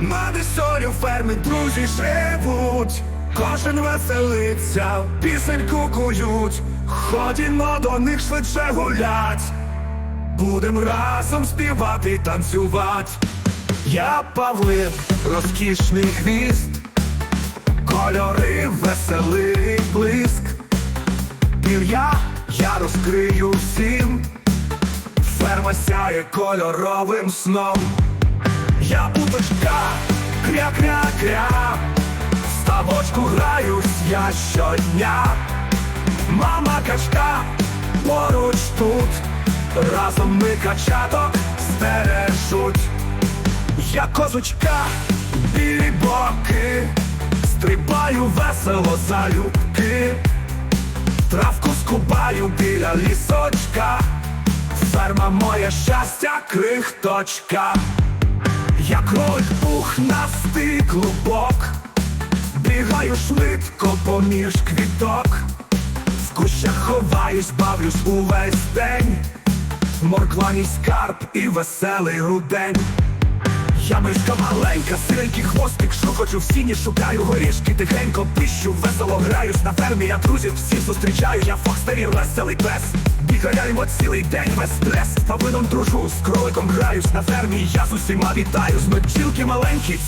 На десолю ферми друзі живуть, кожен веселиться, пісеньку кують, ходімо до них швидше гулять, будем разом співати танцювати. Я павлин, розкішний хвіст, кольори веселий блиск. Пір'я я розкрию всім, ферма сяє кольоровим сном. Я уточка, кря-кря-кря, в ставочку граюсь я щодня. Мама качка поруч тут, разом ми качаток стережуть. Я козочка, білі боки, стрибаю весело залюбки, травку скубаю біля лісочка, ферма моє щастя, крихточка. Пухнастий клубок, бігаю швидко поміж квіток, в кущах ховаюсь, бавлюсь увесь день, моркваний скарб і веселий рудень. Я мишка маленька, сиренький хвостик, що хочу в сіні, шукаю горішки, тихенько пищу, весело граюсь на фермі, я друзів всіх зустрічаю, я фокстері, веселий пес. Бігаємо цілий день без стрес, з павином дружу, з кроликом граюсь на фермі, я з усіма вітаю, з бджілки маленькі,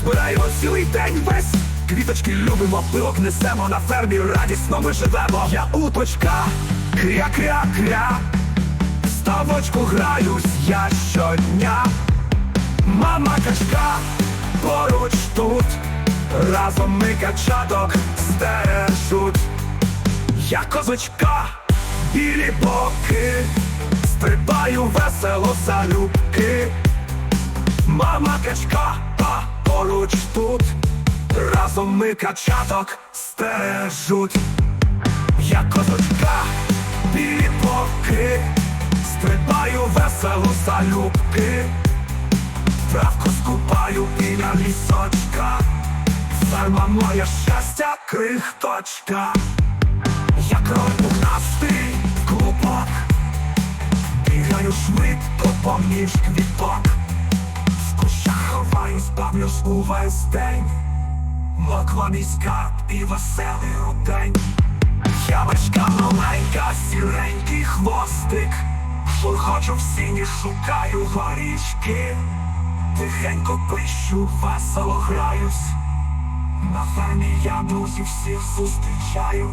збираємо цілий день весь. Квіточки любимо, пилок несемо на фермі, радісно ми живемо. Я уточка, кря-кря-кря, ставочку граюсь я щодня. Мама качка поруч тут, разом ми качаток стережуть. Я козочка, білі боки, стрибаю весело залюбки. Мама качка, а поруч тут, разом ми качаток стережуть. Я козочка, білі боки, стрибаю весело залюбки. Травку скупаю біля лісочка Ферма моє щастя, крихточка Я кролик пухнастий клубок Бігаю швидко поміж квіток. В кущах ховаюсь, бавлюсь увесь день. Мокваний скарб і веселий рудень. Ямочка маленька, сіренький хвостик. Шурхочу в сіні, шукаю горішки. Тихенько пищу, весело граюсь. На фермі я друзів всіх зустрічаю